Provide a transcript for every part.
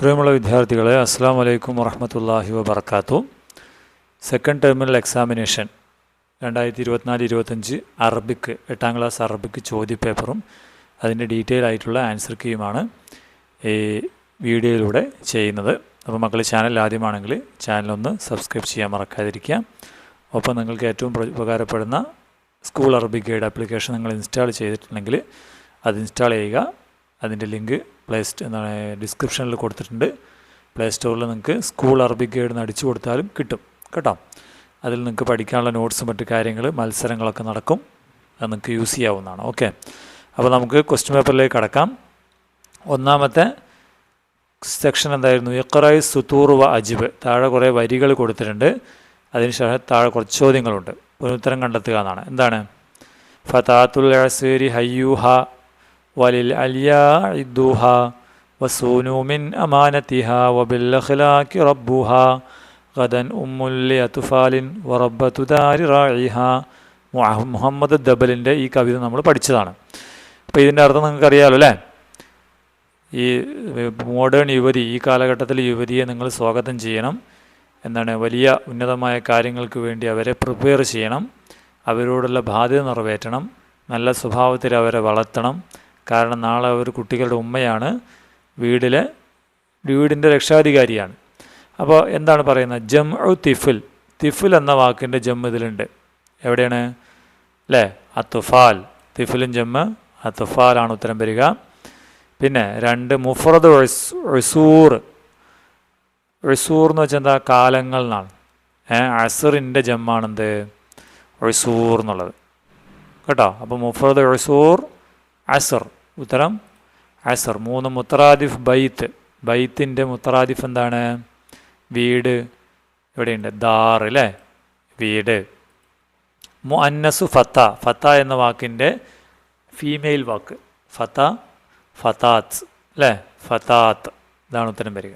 പ്രിയമുള്ള വിദ്യാർത്ഥികളെ അസ്സാം വലൈക്കും വറഹമത്തല്ലാഹി വബർക്കാത്തു സെക്കൻഡ് ടെർമിനൽ എക്സാമിനേഷൻ രണ്ടായിരത്തി ഇരുപത്തിനാല് ഇരുപത്തഞ്ച് അറബിക്ക് എട്ടാം ക്ലാസ് അറബിക്ക് ചോദ്യപേപ്പറും അതിന്റെ ഡീറ്റെയിൽ ആയിട്ടുള്ള ആൻസർ കീയുമാണ് ഈ വീഡിയോയിലൂടെ ചെയ്യുന്നത്. അപ്പോൾ മക്കൾ ചാനൽ ആദ്യമാണെങ്കിൽ ചാനലൊന്ന് സബ്സ്ക്രൈബ് ചെയ്യാൻ മറക്കാതിരിക്കുക. ഒപ്പം നിങ്ങൾക്ക് ഏറ്റവും ഉപകാരപ്പെടുന്ന സ്കൂൾ അറബിക് ഗൈഡ് ആപ്ലിക്കേഷൻ നിങ്ങൾ ഇൻസ്റ്റാൾ ചെയ്തിട്ടുണ്ടെങ്കിൽ അത് ഇൻസ്റ്റാൾ ചെയ്യുക. അതിന്റെ ലിങ്ക് പ്ലേ എന്താണ് ഡിസ്ക്രിപ്ഷനിൽ കൊടുത്തിട്ടുണ്ട്. പ്ലേ സ്റ്റോറിൽ നിങ്ങൾക്ക് സ്കൂൾ അറബിക് ഗൈഡ് എന്ന് അടിച്ചു കൊടുത്താലും കിട്ടും. കേട്ടോ? അതിൽ നിങ്ങൾക്ക് പഠിക്കാനുള്ള നോട്ട്സും മറ്റു കാര്യങ്ങൾ മത്സരങ്ങളൊക്കെ നടക്കും. അത് നിങ്ങൾക്ക് യൂസ് ചെയ്യാവുന്നതാണ്. ഓക്കെ അപ്പോൾ നമുക്ക് ക്വസ്റ്റ്യൻ പേപ്പറിലേക്ക് കടക്കാം. ഒന്നാമത്തെ സെക്ഷൻ എന്തായിരുന്നു? ഇഖറായി സുത്തൂർ വ അജിബ്. താഴെ കുറേ വരികൾ കൊടുത്തിട്ടുണ്ട്. അതിനുശേഷം താഴെ കുറച്ച് ചോദ്യങ്ങളുണ്ട്. ഒരു ഉത്തരം കണ്ടെത്തുക എന്നാണ്. എന്താണ്? ഫതാത്തുൽ അസീരി ഹയ്യൂഹ വലിൽ അലിയാ വസൂനുമിൻ വസൂനു മിൻ അമാനത്തിഹ വബിൽ അഖ്ലാഖി റബ്ബുഹ ഗദൻ ഉമ്മുല്ലി അത്തുഫാലിൻ വറബ്ബത്തു ദാരി റായിഹ മുഹ- മുഹമ്മദ് ദബലിന്റെ ഈ കവിത നമ്മൾ പഠിച്ചതാണ്. അപ്പോൾ ഇതിന്റെ അർത്ഥം നിങ്ങൾക്ക് അറിയാമല്ലോ അല്ലേ? ഈ മോഡേൺ യുവതി ഈ കാലഘട്ടത്തിൽ യുവതിയെ നിങ്ങൾ സ്വാഗതം ചെയ്യണം. എന്താണ്? വലിയ ഉന്നതമായ കാര്യങ്ങൾക്ക് വേണ്ടി അവരെ പ്രിപ്പയർ ചെയ്യണം. അവരോടുള്ള ബാധ്യത നിറവേറ്റണം. നല്ല സ്വഭാവത്തിൽ അവരെ വളർത്തണം. കാരണം നാളെ അവർ കുട്ടികളുടെ ഉമ്മയാണ് വീടിലെ വീടിന്റെ രക്ഷാധികാരിയാണ്. അപ്പോൾ എന്താണ് പറയുന്നത്? ജം ഉ തിഫിൽ. തിഫിൽ എന്ന വാക്കിന്റെ ജം ഇതിലുണ്ട്. എവിടെയാണ്? അല്ലേ അത്തുഫാൽ. തിഫിലും ജമ്മ് അത്തുഫാലാണ് ഉത്തരം വരിക. പിന്നെ രണ്ട് മുഫറദ് റിസൂർ റിസൂർ എന്ന് വെച്ചാൽ എന്താ കാലങ്ങൾ എന്നാണ്. അസറിന്റെ ജമ്മാണെന്ത്? റിസൂർ എന്നുള്ളത്. കേട്ടോ? അപ്പോൾ മുഫറദ് റിസൂർ അസർ. ഉത്തരം അസർ മൂന്ന് മുത്തറാദിഫ് ബൈത്ത്. ബൈത്തിന്റെ മുത്തറാദിഫ് എന്താണ്? വീട്. എവിടെയുണ്ട് ദാർ അല്ലേ വീട്. മുഅന്നസു ഫത്ത. ഫത്ത എന്ന വാക്കിന്റെ ഫീമെയിൽ വാക്ക്. ഫത്ത ഫത്താത്ത് അല്ലേ ഫത്താത്ത് ഇതാണ് ഉത്തരം വരിക.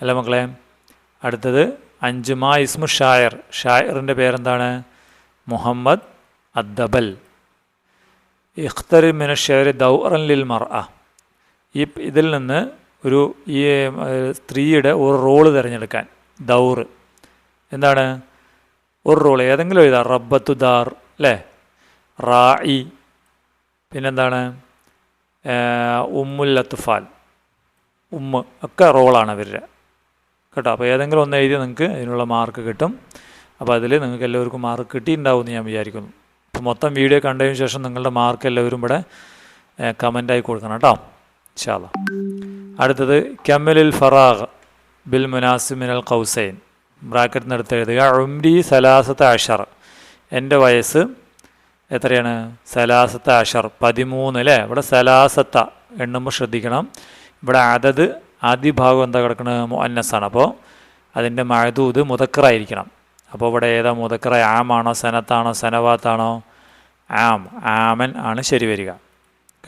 അല്ല മക്കളെ അടുത്തത് അഞ്ചുമാ ഇസ്മു ഷായർ. ഷായറിന്റെ പേരെന്താണ്? മുഹമ്മദ് അദ്ദബൽ. ഇഖ്തറി മിന ഷെയർ ദൗറൻ ലിൽ മർ ഈ ഇതിൽ നിന്ന് ഒരു ഈ സ്ത്രീയുടെ ഒരു റോൾ തിരഞ്ഞെടുക്കാൻ ദൗർ എന്താണ്? ഒരു റോൾ ഏതെങ്കിലും എഴുതാം റബ്ബത്തു ദാർ അല്ലേ റായി പിന്നെന്താണ്? ഉമ്മുൽ ലത്തുഫാൽ. ഉമ്മ് ഒക്കെ റോളാണ് അവരുടെ. കേട്ടോ? അപ്പോൾ ഏതെങ്കിലും ഒന്ന് എഴുതി നിങ്ങൾക്ക് അതിനുള്ള മാർക്ക് കിട്ടും. അപ്പോൾ അതിൽ നിങ്ങൾക്ക് എല്ലാവർക്കും മാർക്ക് കിട്ടിയിട്ടുണ്ടാവും എന്ന് ഞാൻ വിചാരിക്കുന്നു. അപ്പോൾ മൊത്തം വീഡിയോ കണ്ടതിന് ശേഷം നിങ്ങളുടെ മാർക്ക് എല്ലാവരും ഇവിടെ കമന്റായി കൊടുക്കണം കേട്ടോ. ഇൻഷാല്ല അടുത്തത് കമലുൽ ഫറാഖ് ബിൽ മുനാസിമിനൽ കൗസൈൻ ബ്രാക്കറ്റിന് എടുത്ത് എഴുതുക ഉംരി സലാസത്ത് അഷർ. എന്റെ വയസ്സ് എത്രയാണ്? സലാസത്ത് അഷർ പതിമൂന്ന് അല്ലേ? ഇവിടെ സലാസത്ത എണ്ണുമ്പോൾ ശ്രദ്ധിക്കണം. ഇവിടെ അതത് ആദ്യ ഭാഗം എന്താ കിടക്കുന്നത് മുഅന്നസാണ്. അപ്പോൾ അതിന്റെ മഴതൂത് മുതക്കറായിരിക്കണം അപ്പോൾ ഇവിടെ ഏതാ മുതക്കറ ആമാണോ സനത്താണോ സനവാത്താണോ? ആം ആമൻ ആണ് ശരി വരിക.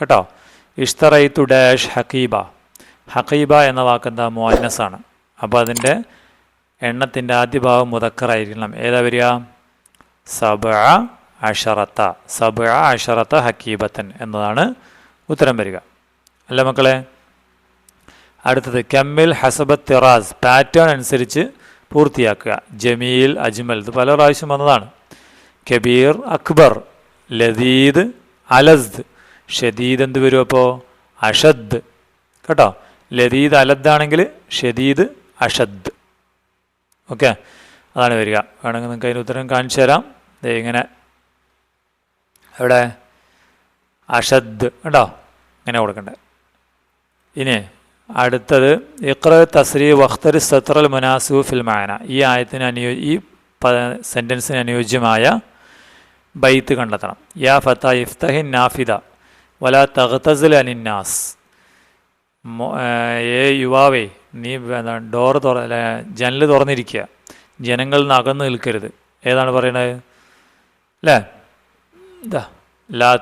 കേട്ടോ? ഇഷ്തറൈത്തു ഡാഷ് ഹക്കീബ ഹക്കീബ എന്ന വാക്കെന്താ? മോനസ് മുഅന്നസാണ്. അപ്പോൾ അതിന്റെ എണ്ണത്തിന്റെ ആദ്യ ഭാവം മുതക്കറായിരിക്കണം ഏതാ വരിക? സബ അഷറത്ത. സബ അഷറത്ത ഹക്കീബത്തൻ എന്നതാണ് ഉത്തരം വരിക. അല്ല മക്കളെ? അടുത്തത് കമ്മിൽ ഹസബത്ത് തിറാസ് പാറ്റേൺ അനുസരിച്ച് പൂർത്തിയാക്കുക. ജമീൽ അജ്മൽ ഇത് പല പ്രാവശ്യം വന്നതാണ്. കബീർ അക്ബർ ലദീദ് അലസ്ദ്. ഷദീദ് എന്ത് വരും അപ്പോൾ അഷദ്. കേട്ടോ? ലദീദ് അലദ്ദാണെങ്കിൽ ഷദീദ് അഷദ്. ഓക്കെ? അതാണ് വരിക. വേണമെങ്കിൽ നിങ്ങൾക്ക് അതിന് ഉത്തരം കാണിച്ചു തരാം. ഇങ്ങനെ. എവിടെ? അഷദ്. കേട്ടോ ഇങ്ങനെ കൊടുക്കണ്ടേ. ഇനി അടുത്തത് ഇഖ്ര തസ്രീ വഖ്തർ സത്രൽ മുനാസു ഫിൽ മാന. ഈ ആയത്തിന് അനുയോ ഈ സെന്റൻസിന് അനുയോജ്യമായ ബൈത്ത് കണ്ടെത്തണം. യാ ഫത്ത ഇഫ്തഹിൻ നാഫിദ വല തഖ്തസിൽ അനിന്നാസ്. ഏ യുവാവേ നീ ഡോറ് തുറ ജനൽ തുറന്നിരിക്കുക. ജനങ്ങളിൽ നിന്ന് അകന്നു നിൽക്കരുത്. ഏതാണ് പറയണത്? അല്ലേ ഇതാ. ലാ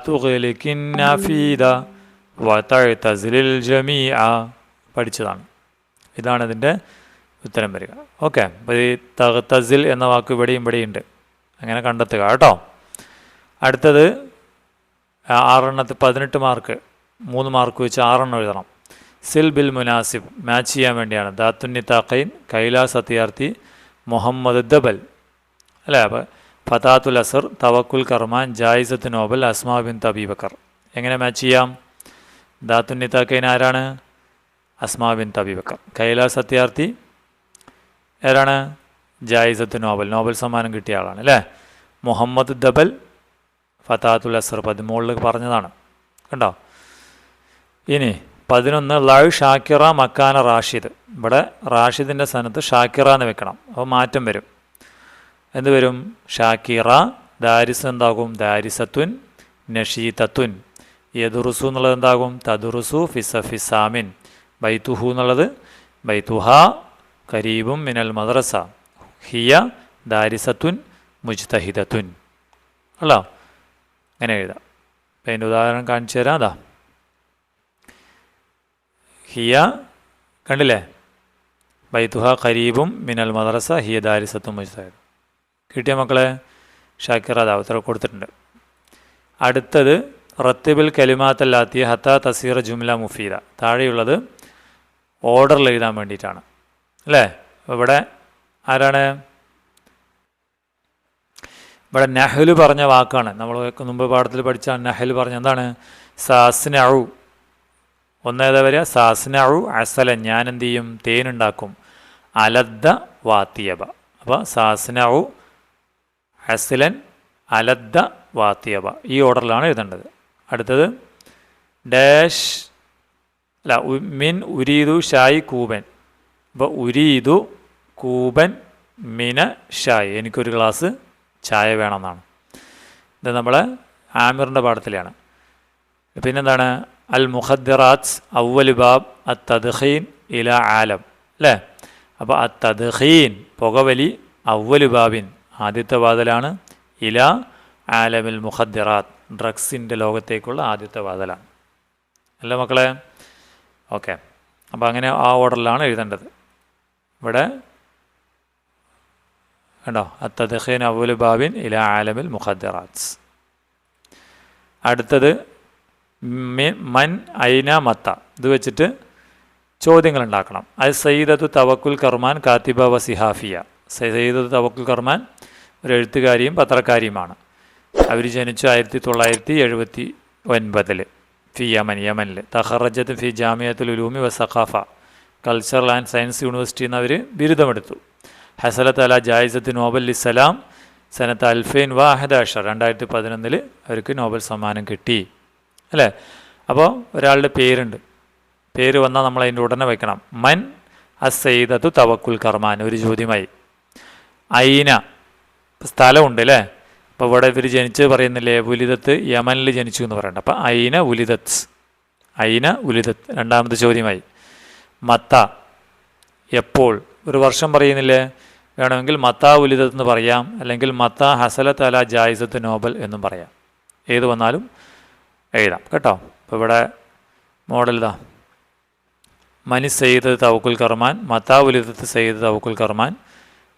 ജമീഅ. പഠിച്ചതാണ്. ഇതാണ് ഇതിന്റെ ഉത്തരം വരിക. ഓക്കെ. അപ്പോൾ ഈ തഖ്തസിൽ എന്ന വാക്ക് ഇവിടെയും ഇവിടെയുണ്ട് അങ്ങനെ കണ്ടെത്തുക കേട്ടോ. അടുത്തത് ആ- ആറെണ്ണത്തിൽ പതിനെട്ട് മാർക്ക് മൂന്ന് മാർക്ക് വെച്ച് ആറെണ്ണം എഴുതണം. സിൽ ബിൽ മുനാസിബ് മാച്ച് ചെയ്യാൻ വേണ്ടിയാണ്. ദാത്തുന്നി താക്കൈൻ കൈലാസ് അത്യാർത്ഥി മുഹമ്മദ് ദബൽ. അല്ലേ അപ്പോൾ ഫതാത്തുൽ അസർ തവക്കുൽ കർമാൻ ജായിസത്ത് നോബൽ അസ്മാ ബിൻ തബീബക്കർ. എങ്ങനെ മാച്ച് ചെയ്യാം? ദാത്തുന്നി താക്കൈൻ ആരാണ്? അസ്മാ ബിൻ തബീബക്കർ. കൈലാസ് അത്യാർത്ഥി ആരാണ്? ജായിസത്ത് നോബൽ. നോബൽ സമ്മാനം കിട്ടിയ ആളാണ് അല്ലേ? മുഹമ്മദ് ദബൽ ഫതാത്തുൽ അസർ പതിമൂളിൽ പറഞ്ഞതാണ്. കണ്ടോ? ഇനി പതിനൊന്ന് ലവ് ഷാക്കിറ മക്കാന റാഷിദ്. ഇവിടെ റാഷിദിന്റെ സ്ഥാനത്ത് ഷാക്കിറ എന്ന് വെക്കണം. അപ്പോൾ മാറ്റം വരും. എന്ത് വരും? ഷാക്കിറ ദാരിസ് എന്താകും? ദാരിസത്തുൻ നഷീതത്വൻ യദുറുസു എന്നുള്ളത് എന്താകും? തദുറുസു ഫിസ ഫിസാമിൻ. ബൈത്തുഹു എന്നുള്ളത് ബൈത്തുഹ കരീബും മിനൽ മദ്രസ. ഹിയ ദാരിസത്വൻ മുജ്തഹിദത്വൻ അല്ലോ? അങ്ങനെ എഴുതാം. അപ്പം അതിന്റെ ഉദാഹരണം കാണിച്ചു തരാം. അതാ. ഹിയ കണ്ടില്ലേ? ബൈത്തുഹ ഖരീബും മിനൽ മദ്രസ ഹിയ ദാരിസത്തും മുജ്തഹിദ്. കിട്ടിയ മക്കളെ ഷാക്കിർ അതാ ഉത്തരവ് കൊടുത്തിട്ടുണ്ട്. അടുത്തത് റത്തിബിൽ കലിമാത്തല്ലാത്തിയ ഹത്ത തസീർ ജുംല മുഫീദ. താഴെയുള്ളത് ഓർഡറിൽ എഴുതാൻ വേണ്ടിയിട്ടാണ്. അല്ലേ? ഇവിടെ ആരാണ്? ഇവിടെ നെഹ്ല് പറഞ്ഞ വാക്കാണ്. നമ്മൾ മുമ്പ് പാഠത്തിൽ പഠിച്ച നഹൽ പറഞ്ഞ എന്താണ്? സാസ്നഉ. ഒന്നേതാ വരിക? സാസ്നഉ അസല. ഞാൻ എന്ത് ചെയ്യും? തേനുണ്ടാക്കും അലദ്ദ വാത്തിയബ. അപ്പോൾ അഴു അസലൻ അലദ്ദ വാത്തിയബ. ഈ ഓർഡറിലാണ് എഴുതേണ്ടത്. അടുത്തത്. ഡാഷ് അല്ല മിൻ ഉരീദു ഷായി കൂബൻ. അപ്പോൾ ഉരീദു കൂബൻ മിന ഷായ്. എനിക്കൊരു ഗ്ലാസ് ചായ വേണമെന്നാണ്. ഇത് നമ്മൾ ആമിറിന്റെ പാഠത്തിലാണ്. പിന്നെന്താണ്? അൽ മുഖദ്ദിറാത്ത് അവലി ബാബ് അ തദ്ഹീൻ ഇല ആലം. അല്ലേ? അപ്പോൾ അ തദ്ഹീൻ പുകവലി അവലി ബാബിൻ. ആദ്യത്തെ വാതിലാണ് ഇല ആലമിൽ മുഖദ്ദിറാത്ത്. ഡ്രഗ്സിന്റെ ലോകത്തേക്കുള്ള ആദ്യത്തെ വാതിലാണ്. അല്ലേ മക്കളെ? ഓക്കെ. അപ്പോൾ അങ്ങനെ ആ ഓർഡറിലാണ് എഴുതേണ്ടത്. ഇവിടെ കണ്ടോ? അത്തദ്ഹീൻ അവലു ബാബിൻ ഇല ആലമിൽ മുഖദ്ദിറാത്ത്. അടുത്തത് മൻ ഐന മത്ത. ഇത് വെച്ചിട്ട് ചോദ്യങ്ങൾ ഉണ്ടാക്കണം അത് സയ്യിദത്തു തവക്കുൽ കർമാൻ കാത്തിബ വ സിഹാഫിയ. സയ്യിദത്തു തവക്കുൽ കർമാൻ ഒരു എഴുത്തുകാരിയും പത്രക്കാരിയുമാണ്. അവർ ജനിച്ചു ആയിരത്തി തൊള്ളായിരത്തി എഴുപത്തി ഒൻപതിൽ ഫി യമൻ. യമനിൽ. തഹറജത്ത് ഫി ജാമിയത്തുൽ ഉലൂമി വ സഖാഫ. കൾച്ചറൽ ആൻഡ് സയൻസ് യൂണിവേഴ്സിറ്റിയിൽ നിന്ന് അവർ ബിരുദമെടുത്തു. ഹസലത്ത് അല ജായിസത്ത് നോബൽ ഇസ്സലാം സനത്ത് അൽഫൈൻ വാഹദ അഷർ രണ്ടായിരത്തി പതിനൊന്നിൽ അവർക്ക് നോബൽ സമ്മാനം കിട്ടി. അല്ലേ? അപ്പോൾ ഒരാളുടെ പേരുണ്ട്. പേര് വന്നാൽ നമ്മൾ അതിന്റെ ഉടനെ വെക്കണം മൻ അസൈദത്തു തവക്കുൽ കർമാൻ. ഒരു ചോദ്യമായി. ഐന. സ്ഥലമുണ്ട് അല്ലേ? അപ്പോൾ ഇവിടെ ഇവർ ജനിച്ച് പറയുന്നില്ലേ? ഉലിതത്ത് യമനിൽ ജനിച്ചു എന്ന് പറയണ്ട. അപ്പോൾ ഐന ഉലിതത്ത് ഐന ഉലിതത്ത് രണ്ടാമത്തെ ചോദ്യമായി. മത്ത. എപ്പോൾ? ഒരു വർഷം പറയുന്നില്ലേ? വേണമെങ്കിൽ മത്താ ഉലിതത്ത് എന്ന് പറയാം അല്ലെങ്കിൽ മത്താ ഹസലത്ത് അല ജായിസത്ത് നോബൽ എന്നും പറയാം. ഏത് വന്നാലും എഴുതാം. കേട്ടോ? അപ്പോൾ ഇവിടെ മോഡൽ ഇതാ. മനി സെയ്ത് തവക്കുൽ കർമാൻ മത്താ ഉലിതത്ത് സെയ്ത് തവക്കുൽ കർമാൻ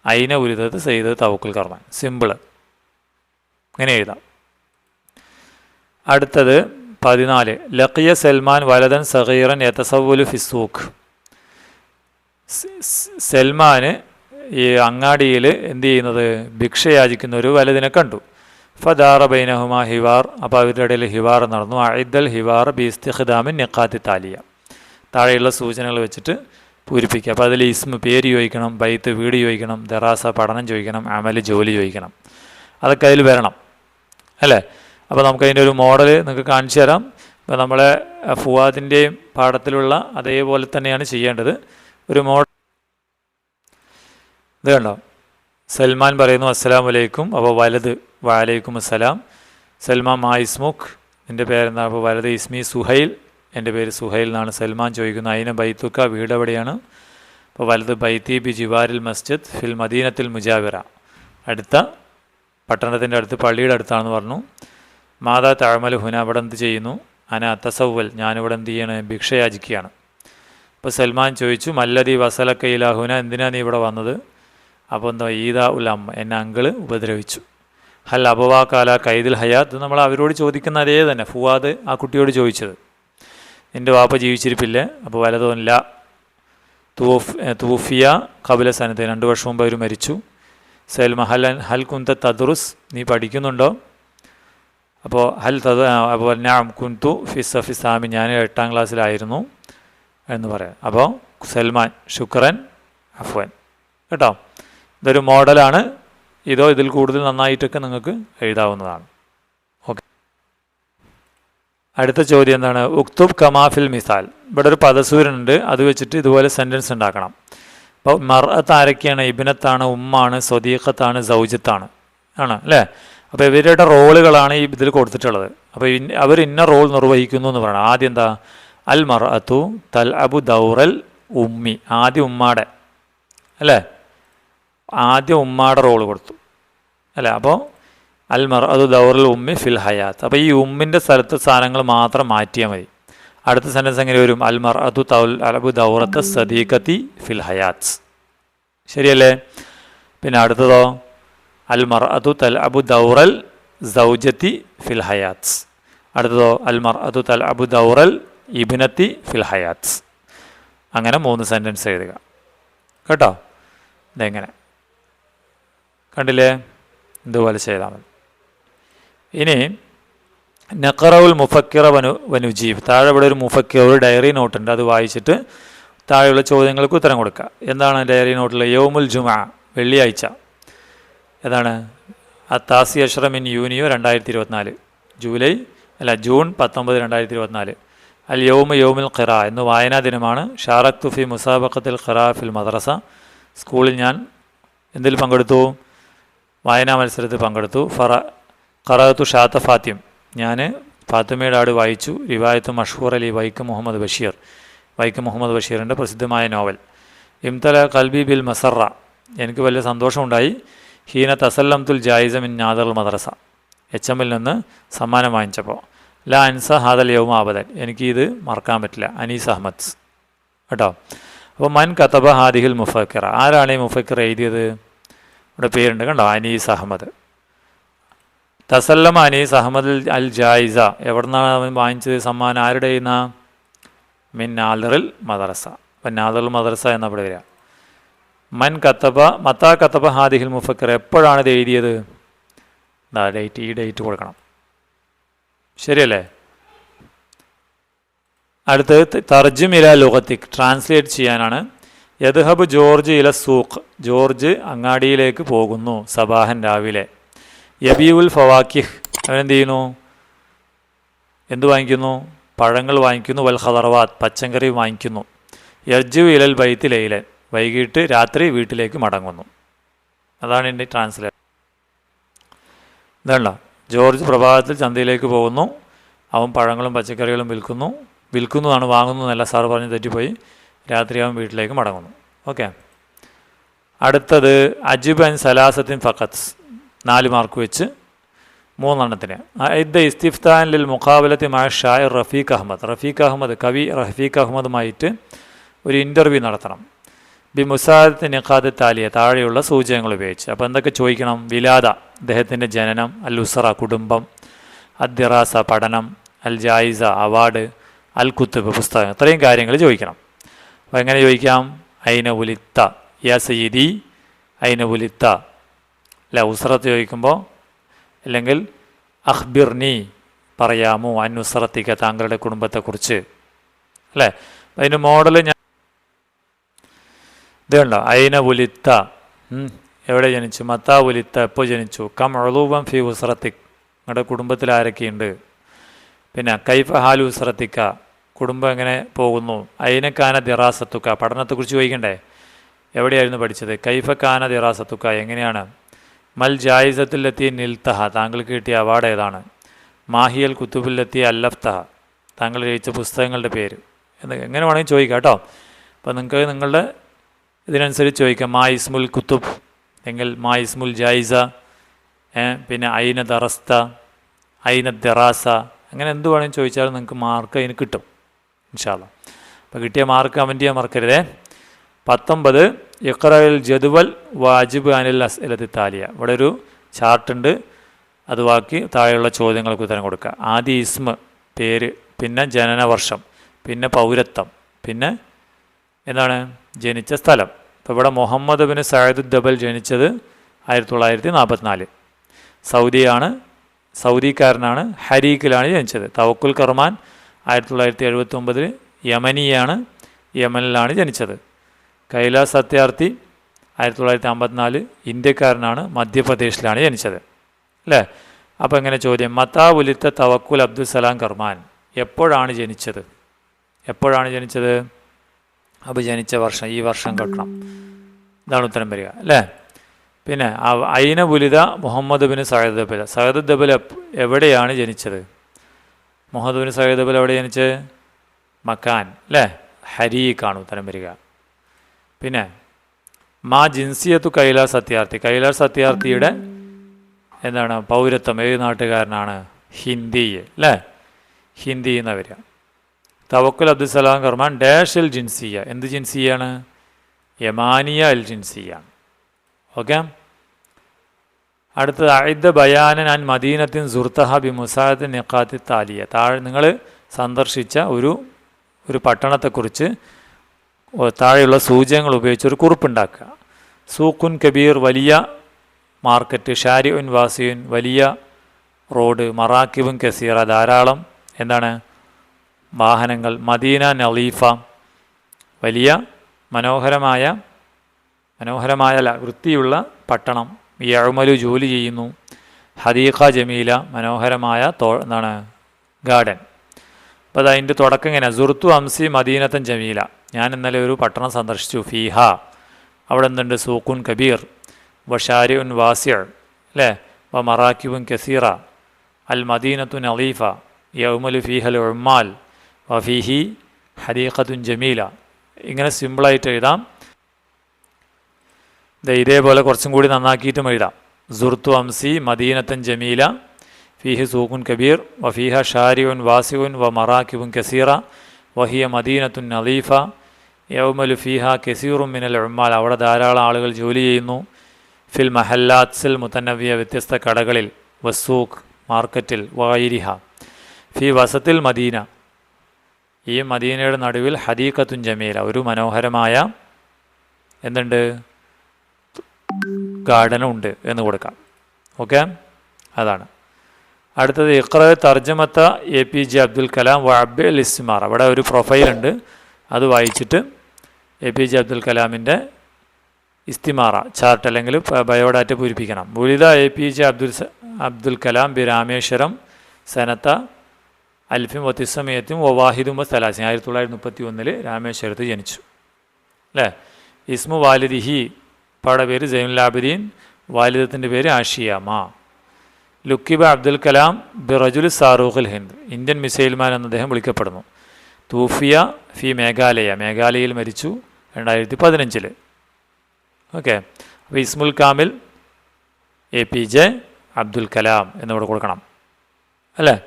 അയിന ഉലിതത്ത് സെയ്ത് തവക്കുൽ കർമാൻ. സിമ്പിൾ ഇങ്ങനെ എഴുതാം. അടുത്തത് പതിനാല്. ലക്കിയ സൽമാൻ വലതൻ സഹീറൻ യതസവുലു ഫിസൂഖ് സൽമാന് ഈ അങ്ങാടിയിൽ എന്ത് ചെയ്യുന്നത്? ഭിക്ഷ യാചിക്കുന്ന ഒരു വലതിനെ കണ്ടു. ഫദാറ ബൈനഹുമ ഹിവാർ. അപ്പോൾ അവരുടെ ഇടയിൽ ഹിവാർ നടന്നു. അയിദൽ ഹിവാർ ബിസ്തിഖിദാമിൻ നിഖാത്തി താലിയ. താഴെയുള്ള സൂചനകൾ വെച്ചിട്ട് പൂരിപ്പിക്കുക. അപ്പോൾ അതിൽ ഇസ്മ പേര് ചോദിക്കണം ബൈത്ത് വീട് ചോദിക്കണം ദറാസ പഠനം ചോദിക്കണം അമൽ ജോലി ചോദിക്കണം. അതൊക്കെ അതിൽ വരണം. അല്ലേ? അപ്പോൾ നമുക്ക് അതിന്റെ ഒരു മോഡൽ നിങ്ങൾക്ക് കാണിച്ചു തരാം. ഇപ്പോൾ നമ്മളെ ഫുവാദിന്റെയും പാഠത്തിലുള്ള അതേപോലെ തന്നെയാണ് ചെയ്യേണ്ടത്. ഒരു മോഡൽ ഇത് കണ്ടോ? സൽമാൻ പറയുന്നു അസ്സലാം വലൈക്കും അപ്പോൾ വലത് വാലൈക്കും അസ്സലാം. സൽമാൻ മാ ഇസ്മുഖ് എന്റെ പേരെന്താ? അപ്പോൾ വലത് ഇസ്മി സുഹൈൽ. എന്റെ പേര് സുഹൈൽ എന്നാണ്. സൽമാൻ ചോദിക്കുന്നത് അതിന് ബൈത്തുക്ക? വീട് എവിടെയാണ്? അപ്പോൾ വലത് ബൈത്തി ബി ജിവാരിൽ മസ്ജിദ് ഫിൽ മദീനത്തിൽ മുജാവിറ. അടുത്ത പട്ടണത്തിന്റെ അടുത്ത് പള്ളിയുടെ അടുത്താണെന്ന് പറഞ്ഞു. മാതാ താഴ്മൽ ഹുന? അവിടെ എന്ത് ചെയ്യുന്നു? അന അത്തസവൽ ഞാനിവിടെ എന്ത് ചെയ്യണേ? ഭിക്ഷയാചിക്കുകയാണ്. അപ്പോൾ സൽമാൻ ചോദിച്ചു മല്ലതി വസലക്ക ഇലാഹുന? എന്തിനാണ് നീ ഇവിടെ വന്നത്? അപ്പോൾ എന്തോ ഈദ ഉൽ അമ്മ എന്നെ അങ്കിൾ ഉപദ്രവിച്ചു. ഹൽ അബവാക്കാല കൈദിൽ ഹയാത്ത് നമ്മൾ അവരോട് ചോദിക്കുന്ന അതേ തന്നെ ഫുവാദ് ആ കുട്ടിയോട് ചോദിച്ചത്. എന്റെ വാപ്പ ജീവിച്ചിരിപ്പില്ലേ? അപ്പോൾ വലതോല്ല തൂഫ് തൂഫിയ കപില സനത്ത്. രണ്ട് വർഷം മുമ്പ് അവർ മരിച്ചു. സൽമ ഹൽ ഹൽ കുന്ത തദ്റുസ് നീ പഠിക്കുന്നുണ്ടോ? അപ്പോൾ ഹൽ തദ് അപ്പോൾ ഞാൻ കുന്തു ഫിസ് ഫിസാമി ഞാൻ എട്ടാം ക്ലാസ്സിലായിരുന്നു എന്ന് പറയാം. അപ്പോൾ സൽമാൻ ശുക്രൻ അഫ്വാൻ. കേട്ടോ? ഇതൊരു മോഡലാണ്. ഇതോ ഇതിൽ കൂടുതൽ നന്നായിട്ടൊക്കെ നിങ്ങൾക്ക് എഴുതാവുന്നതാണ്. ഓക്കെ അടുത്ത ചോദ്യം എന്താണ്? ഉക്തുബ് കമാഫിൽ മിസാൽ. ഇവിടെ ഒരു പദസൂരനുണ്ട് അത് വെച്ചിട്ട് ഇതുപോലെ സെന്റൻസ് ഉണ്ടാക്കണം. അപ്പോൾ മർഅത്ത് ആരൊക്കെയാണ്? ഇബിനത്താണ് ഉമ്മാണ് സ്വദീഖത്താണ് സൗജത്താണ്. ആണ് അല്ലേ? അപ്പോൾ ഇവരുടെ റോളുകളാണ് ഈ ഇതിൽ കൊടുത്തിട്ടുള്ളത്. അപ്പോൾ അവർ ഇന്ന റോൾ നിർവഹിക്കുന്നു എന്ന് പറയണം. ആദ്യം എന്താ? അൽ മർഅത്തു തൽ അബു ദൗറൽ ഉമ്മി. ആദ്യം ഉമ്മാടെ. അല്ലേ? ആദ്യം ഉമ്മയുടെ റോൾ കൊടുത്തു. അല്ല? അപ്പോൾ അൽമർ അത് ദൗറൽ ഉമ്മി ഫിൽ ഹയാത്ത്. അപ്പോൾ ഈ ഉമ്മിന്റെ സ്ഥലത്ത് സ്ഥാനങ്ങൾ മാത്രം മാറ്റിയാൽ മതി. അടുത്ത സെന്റൻസ് എങ്ങനെ വരും? അൽമർ അതു തൗൽ അലബു ദൗറത്ത് സദീഖത്തി ഫിൽ ഹയാത്ത്. ശരിയല്ലേ? പിന്നെ അടുത്തതോ? അൽമർ അതു തൽ അബു ദൗറൽ സൗജത്തി ഫിൽ ഹയാത്ത്. അടുത്തതോ? അൽമർ അതു തൽ അബു ദൗറൽ ഇബിനത്തി ഫിൽ ഹയാത്ത്. അങ്ങനെ മൂന്ന് സെന്റൻസ് എഴുതുക. കേട്ടോ? ഇതെങ്ങനെ? കണ്ടില്ലേ? ഇതുപോലെ ചെയ്താൽ മതി. ഇനി നഖറവുൽ മുഫക്കിറ വനു വനുജീബ് താഴെ ഇവിടെ ഒരു മുഫക്കിർ ഒരു ഡയറി നോട്ടുണ്ട് അത് വായിച്ചിട്ട് താഴെയുള്ള ചോദ്യങ്ങൾക്ക് ഉത്തരം കൊടുക്കുക. എന്താണ് ഡയറി നോട്ടിലെ യോമുൽ ജുമ വെള്ളിയാഴ്ച. ഏതാണ്? അത്താസി അഷ്റമിൻ യൂനിയോ രണ്ടായിരത്തി ഇരുപത്തിനാല് ജൂലൈ അല്ല ജൂൺ പത്തൊമ്പത് രണ്ടായിരത്തി ഇരുപത്തിനാല് അൽ യോമ് യോമുൽ ഖിറ എന്ന് വായനാ ദിനമാണ്. ഷാറഖ് തുഫി മുസാബക്കത്തിൽ ഖിറ ഫിൽ മദ്രസ. സ്കൂളിൽ ഞാൻ എന്തിൽ പങ്കെടുത്തു? വായനാ മത്സരത്തിൽ പങ്കെടുത്തു. ഫറ ഖറാത്തു ഷാത്ത ഫാത്തിം. ഞാൻ ഫാത്തിമയുടെ ആട് വായിച്ചു. റിവായത്ത് മഷൂർ അലി വൈക്കം മുഹമ്മദ് ബഷീർ. വൈക്കം മുഹമ്മദ് ബഷീറിന്റെ പ്രസിദ്ധമായ നോവൽ. ഇംതല കൽബി ബിൽ മസറ. എനിക്ക് വലിയ സന്തോഷമുണ്ടായി. ഹീന തസല്ലംതുൽ ജായിസ മിൻ നാദർ മദ്രസ. എച്ച് എമ്മിൽ നിന്ന് സമ്മാനം വാങ്ങിച്ചപ്പോൾ ല അൻസ ഹാദൽ യൗമ ആബദൻ എനിക്കിത് മറക്കാൻ പറ്റില്ല. അനീസ് അഹമ്മദ് കേട്ടോ? അപ്പോൾ മൻ കത്തബ ഹാദിഹിൽ മുഫക്കിറ. ആരാണ് ഈ മുഫക്കിർ എഴുതിയത്? ഇവിടെ പേരുണ്ട് കണ്ടോ? അനീസ് അഹമ്മദ്. തസല്ലം അനീസ് അഹമ്മദ് അൽ ജായിസ. എവിടെ നിന്നാണ് അവൻ വാങ്ങിച്ചത്? സമ്മാനം ആരുടെ ചെയ്യുന്ന മിൻ നാദറിൽ മദ്രസ അപ്പം നാദറിൽ മദ്രസ എന്ന ഇവിടെ വരിക. മൻ കത്തബ മത്താ കത്തബ ഹാദിഹിൽ മുഫക്കർ. എപ്പോഴാണ് ഇത് എഴുതിയത്? എന്താ ഡേറ്റ് ഈ ഡേറ്റ് കൊടുക്കണം. ശരിയല്ലേ? അടുത്തത് തർജിമില ലോകത്തിക് ട്രാൻസ്ലേറ്റ് ചെയ്യാനാണ് യദ്ഹബ് ജോർജ് ഇല സൂഖ്. ജോർജ് അങ്ങാടിയിലേക്ക് പോകുന്നു സബാഹൻ രാവിലെ. യബിയുൽ ഫവാക്കിഹ്. അവനെന്ത് ചെയ്യുന്നു എന്ത് വാങ്ങിക്കുന്നു? പഴങ്ങൾ വാങ്ങിക്കുന്നു. വൽ ഖദർവാത്ത്. പച്ചക്കറി വാങ്ങിക്കുന്നു. യർജു ഇലൽ ബൈത്ത് ലൈലൻ. വൈകിട്ട് രാത്രി വീട്ടിലേക്ക് മടങ്ങുന്നു. അതാണ് എന്റെ ട്രാൻസ്ലേഷൻ ഇതാണല്ലോ. ജോർജ് പ്രഭാതത്തിൽ ചന്തയിലേക്ക് പോകുന്നു. അവൻ പഴങ്ങളും പച്ചക്കറികളും വിൽക്കുന്നു. വിൽക്കുന്നതാണ് വാങ്ങുന്നു എന്നല്ല സാർ പറഞ്ഞ് തെറ്റിപ്പോയി. രാത്രി അവൻ വീട്ടിലേക്ക് മടങ്ങുന്നു. ഓക്കെ അടുത്തത് അജിബ് അൻ സലാസത്തിൻ ഫക്കത്ത് നാല് മാർക്ക് വെച്ച് മൂന്നെണ്ണത്തിന്. ഇത് ഇസ്തിഫ്താൻ ലിൽ മുഖാബലത്തി മായ ഷായർ റഫീഖ് അഹമ്മദ് റഫീഖ് അഹമ്മദ് കവി റഫീഖ് അഹമ്മദുമായിട്ട് ഒരു ഇന്റർവ്യൂ നടത്തണം. ബി മുസാദത്ത് നിഖാദ് താലിയ താഴെയുള്ള സൂചകങ്ങൾ ഉപയോഗിച്ച്. അപ്പോൾ എന്തൊക്കെ ചോദിക്കണം? വിലാദ അദ്ദേഹത്തിന്റെ ജനനം അൽ ഉസറ കുടുംബം അദ്ദിറാസ പഠനം അൽ ജായിസ അവാർഡ് അൽ കുത്തുബ് പുസ്തകം ഇത്രയും കാര്യങ്ങൾ ചോദിക്കണം. അപ്പോൾ എങ്ങനെ ചോദിക്കാം? അയിന ഉലിത്ത. യാ സയ്യിദി അയിന ഉലിത്ത. അല്ല ഉസ്രത്ത് ചോദിക്കുമ്പോൾ അല്ലെങ്കിൽ അഹ്ബിർനി പറയാമോ? അനുസ്രത്തിക്ക താങ്കളുടെ കുടുംബത്തെക്കുറിച്ച്. അല്ലേ? അതിന് മോഡൽ ഞാൻ ഇതുണ്ടോ അയിന ഉലിത്ത. എവിടെ ജനിച്ചു? മത്താ ഉലിത്ത. എപ്പോൾ ജനിച്ചു? കം ഒളൂബം ഫി ഉസ്രത്തിക്. നിങ്ങളുടെ കുടുംബത്തിൽ ആരൊക്കെയുണ്ട്? പിന്നെ കൈഫ ഹാൽ ഉസറത്തിക്ക കുടുംബം എങ്ങനെ പോകുന്നു? അയിനക്കാന ദിറാസത്തുക്ക? പഠനത്തെക്കുറിച്ച് ചോദിക്കണ്ടേ? എവിടെയായിരുന്നു പഠിച്ചത്? കൈഫക്കാന കാന ദിറാസത്തുക്ക? എങ്ങനെയാണ്? മൽ ജായിസത്തിലെത്തിയ നിൽത്തഹ താങ്കൾക്ക് കിട്ടിയ അവാർഡ് ഏതാണ്? മാഹിയൽ കുത്തുബിലെത്തിയ അല്ലഫ്തഹ. താങ്കൾ രചിച്ച പുസ്തകങ്ങളുടെ പേര്. എന്ന് എങ്ങനെ വേണമെങ്കിൽ ചോദിക്കാം കേട്ടോ. അപ്പോൾ നിങ്ങൾക്ക് നിങ്ങളുടെ ഇതിനനുസരിച്ച് ചോദിക്കാം. മാ ഇസ്മുൽ കുത്തുബ്. എങ്കിൽ മാ ഇസ്മുൽ ജായിസ. പിന്നെ ഐന ദറസ്ത. ഐന ദറാസ. അങ്ങനെ എന്ത് വേണമെങ്കിൽ ചോദിച്ചാലും നിങ്ങൾക്ക് മാർക്ക് അതിന് കിട്ടും. ഇൻഷാല്ല അപ്പോൾ കിട്ടിയ മാർക്ക് കമന്റ് ചെയ്യാൻ മറക്കരുതേ. പത്തൊമ്പത് ഇക്രയിൽ ജദുവൽ വാജിബ് അനിൽ അസ്ലത്തി താലിയ. ഇവിടെ ഒരു ചാർട്ടുണ്ട് അത് ബാക്കി താഴെയുള്ള ചോദ്യങ്ങൾക്ക് ഉത്തരം കൊടുക്കുക. ആദ്യ ഇസ്മ പേര് പിന്നെ ജനന വർഷം പിന്നെ പൗരത്വം പിന്നെ എന്താണ്? ജനിച്ച സ്ഥലം. ഇപ്പോൾ ഇവിടെ മുഹമ്മദ് ബിൻ സയദ് ദബൽ ജനിച്ചത് ആയിരത്തി തൊള്ളായിരത്തി നാൽപ്പത്തിനാല് സൗദിയാണ് സൗദിക്കാരനാണ് ഹരീക്കിലാണ് ജനിച്ചത്. തവക്കുൽ കർമാൻ ആയിരത്തി തൊള്ളായിരത്തി എഴുപത്തി ഒമ്പതിൽ യമനിയാണ് യമനിലാണ് ജനിച്ചത്. കൈലാസ് സത്യാർത്ഥി ആയിരത്തി തൊള്ളായിരത്തി അമ്പത്തിനാല് ഇന്ത്യക്കാരനാണ് മധ്യപ്രദേശിലാണ് ജനിച്ചത്. അല്ലേ? അപ്പോൾ എങ്ങനെ ചോദ്യം മത്താ ഉലിത്ത തവക്കുൽ അബ്ദുൽ സലാം കർമാൻ എപ്പോഴാണ് ജനിച്ചത്? എപ്പോഴാണ് ജനിച്ചത്? അപ്പോൾ ജനിച്ച വർഷം ഈ വർഷം കെട്ടണം. ഇതാണ് ഉത്തരം വരിക. അല്ലേ? പിന്നെ ഐന ബുലിത മുഹമ്മദ് ബിൻ സഹദ് ദബല സഹദ് ദബൽ എവിടെയാണ് ജനിച്ചത്? മുഹമ്മദ് ബിൻ സയദ് ദബൽ എവിടെ ജനിച്ചത് മക്കാൻ അല്ലേ? ഹരീക്കാണ് ഉത്തരം വരിക. പിന്നെ മാ ജിൻസിയത്തു കൈലാസ് സത്യാർത്ഥി. കൈലാസ് സത്യാർത്ഥിയുടെ എന്താണ് പൗരത്വം. ഏത് നാട്ടുകാരനാണ്? ഹിന്ദി അല്ലേ? ഹിന്ദി എന്ന് വരിക. തവക്കുൽ അബ്ദുസലാം കർമാൻ ഡാഷ് എൽ ജിൻസിയ. എന്ത് ജിൻസിയാണ്? യമാനിയ എൽ ജിൻസിയാണ് ഓക്കെ? അടുത്തത് അയിദ ബയാനൻ അൻ മദീനത്തിൻ സുർത്തഹ ബി മുസാദ് നിഖാത്തി താലിയ. താഴെ നിങ്ങൾ സന്ദർശിച്ച ഒരു ഒരു പട്ടണത്തെക്കുറിച്ച് താഴെയുള്ള സൂചകങ്ങൾ ഉപയോഗിച്ച് ഒരു കുറിപ്പുണ്ടാക്കുക. സൂഖുൻ കബീർ വലിയ മാർക്കറ്റ് ഷാരിഉൻ വാസിയുൻ വലിയ റോഡ് മറാക്കിബുൻ കസീറ ധാരാളം. എന്താണ്? വാഹനങ്ങൾ മദീന നലീഫ വലിയ മനോഹരമായ മനോഹരമായ വൃത്തിയുള്ള പട്ടണം. യഴുമലു ജോലി ചെയ്യുന്നു. ഹദീഖ ജമീല മനോഹരമായ തോ എന്താണ് ഗാർഡൻ. അപ്പോൾ അത് അതിന്റെ തുടക്കം ഇങ്ങനെ സുർത്തു അംസി മദീനത്തൻ ജമീല. ഞാൻ ഇന്നലെ ഒരു പട്ടണം സന്ദർശിച്ചു ഫീഹ. അവിടെ എന്തുണ്ട് സൂക്കുൻ കബീർ വഷാരി ഉൻ വാസിർ അല്ലേ? വ മറാക്കിബുൻ കസീറ അൽ മദീനത്തുൻ നലീഫ യൗമലു ഫീഹൽ ഉമ്മാൽ വ ഫീഹി ഹദീഖത്തുൻ ജമീല. ഇങ്ങനെ സിമ്പിളായിട്ട് എഴുതാം. ഇതേപോലെ കുറച്ചും കൂടി നന്നാക്കിയിട്ടും എഴുതാം. സുർത്തു അംസി മദീനത്തൻ ജമീല ഫീഹി സൂഖുൻ കബീർ വഫീഹ ഷാരിഉൻ വാസിഉൻ വ മറാക്കിബുൻ കസീറ വഹിയ മദീനത്തുൻ നദീഫ യൗമലു ഫീഹ കസീറും മിനൽ ഉമ്മാൽ. അവിടെ ധാരാളം ആളുകൾ ജോലി ചെയ്യുന്നു. ഫിൽ മഹല്ലാത്സിൽ മുത്തന്നവിയ വ്യത്യസ്ത കടകളിൽ വസൂഖ് മാർക്കറ്റിൽ വൈരിഹ ഫി വസത്തിൽ മദീന. ഈ മദീനയുടെ നടുവിൽ ഹദീഖത്തുൻ ജമീല ഒരു മനോഹരമായ എന്തുണ്ട്? ഗാർഡനും ഉണ്ട് എന്ന് കൊടുക്കാം. ഓക്കെ? അതാണ്. അടുത്തത് ഇഖ്ര തർജമത്ത A P J Abdul Kalam വഅബ് അൽ ഇസ്മാർ അവിടെ ഒരു പ്രൊഫൈലുണ്ട് അത് വായിച്ചിട്ട് എ പി ജെ അബ്ദുൽ കലാമിന്റെ ഇസ്തിമാറ ചാർട്ട് അല്ലെങ്കിൽ ബയോഡാറ്റ പൂരിപ്പിക്കണം. ബുലിത A P J Abdul Abdul Kalam B Rameswaram സനത്ത അൽഫിം വത്തിസമയത്തും വവാഹിദും സലാസിൻ ആയിരത്തി തൊള്ളായിരത്തി മുപ്പത്തി ഒന്നിൽ രാമേശ്വരത്ത് ജനിച്ചു. അല്ലേ? ഇസ്മു വാലിദിഹി ഉപ്പാടെ പേര് ജൈനുലാബിദീൻ വാലിദത്തിന്റെ പേര് ആഷിയാമ ലുക്കിബ അബ്ദുൽ കലാം ബിറജുൽ സാറൂഖുൽ ഹിന്ദ് ഇന്ത്യൻ മിസൈൽമാൻ എന്ന് അദ്ദേഹം വിളിക്കപ്പെടുന്നു. തൂഫിയ ഫി മേഘാലയ മേഘാലയയിൽ മരിച്ചു രണ്ടായിരത്തി പതിനഞ്ചിൽ ഓക്കെ. അപ്പോൾ ഇസ്മുൽ Kamil A P J Abdul Kalam എന്നിവിടെ കൊടുക്കണം. അല്ലേ?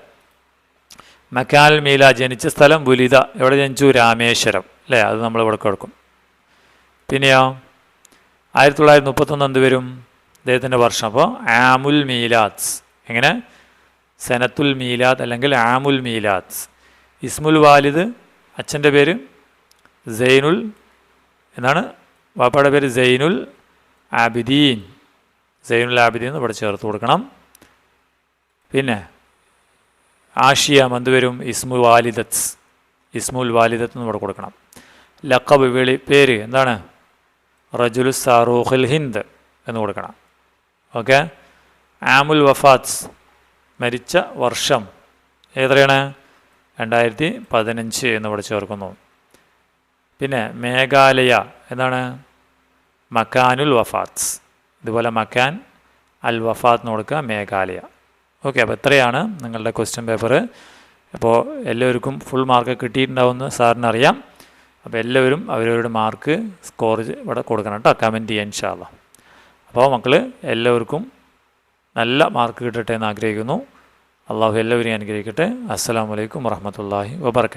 മക്കാൽ മീല ജനിച്ച സ്ഥലം ബുലിത എവിടെ ജനിച്ചു? രാമേശ്വരം. അല്ലേ? അത് നമ്മൾ ഇവിടെ കൊടുക്കും. പിന്നെയോ? ആയിരത്തി തൊള്ളായിരത്തി മുപ്പത്തൊന്ന് എന്ത് വരും അദ്ദേഹത്തിന്റെ വർഷം. അപ്പോൾ ആമുൽ മീലാത്സ് എങ്ങനെ? സെനത്തുൽ മീലാദ് അല്ലെങ്കിൽ ആമുൽ മീലാദ്. ഇസ്മുൽ വാലിദ് അച്ഛന്റെ പേര് സൈനുൽ എന്നാണ് വാപ്പയുടെ പേര് സൈനുൽ ആബിദീൻ. സൈനുൽ ആബിദീൻ എന്ന് ഇവിടെ ചേർത്ത് കൊടുക്കണം. പിന്നെ ആഷിയാം എന്ത് വരും ഇസ്മുൽ വാലിദത്ത്. ഇസ്മുൽ വാലിദത്ത് എന്ന് ഇവിടെ കൊടുക്കണം. ലക്കബ് വിളി പേര് എന്താണ്? റജുലു സാറൂഖുൽ ഹിന്ദ് എന്ന് കൊടുക്കണം. ഓക്കെ? ആമുൽ വഫാത്സ് മരിച്ച വർഷം എത്രയാണ് രണ്ടായിരത്തി പതിനഞ്ച് എന്ന് ഇവിടെ ചേർക്കുന്നു. പിന്നെ മേഘാലയ എന്താണ്? മക്കാനുൽ വഫാത്സ് ഇതുപോലെ മക്കാൻ അൽ വഫാത്ത് എന്ന് കൊടുക്കുക മേഘാലയ. ഓക്കെ അപ്പോൾ ഇത്രയാണ് നിങ്ങളുടെ ക്വസ്റ്റ്യൻ പേപ്പർ അപ്പോൾ എല്ലാവർക്കും ഫുൾ മാർക്ക് കിട്ടിയിട്ടുണ്ടാവുമെന്ന് സാറിന് അറിയാം അപ്പോൾ എല്ലാവരും അവരവരുടെ മാർക്ക് സ്കോർ ഇവിടെ കൊടുക്കണം കേട്ടോ കമന്റ് ചെയ്യാൻ ഇൻഷാല്ല അപ്പോൾ മക്കൾ എല്ലാവർക്കും നല്ല മാർക്ക് കിട്ടട്ടെ എന്ന് ആഗ്രഹിക്കുന്നു. അള്ളാഹു എല്ലാവരെയും അനുഗ്രഹിക്കട്ടെ. അസ്സാം വലൈക്കും വറഹമത്തല്ലാഹി വബർക്കാത്തു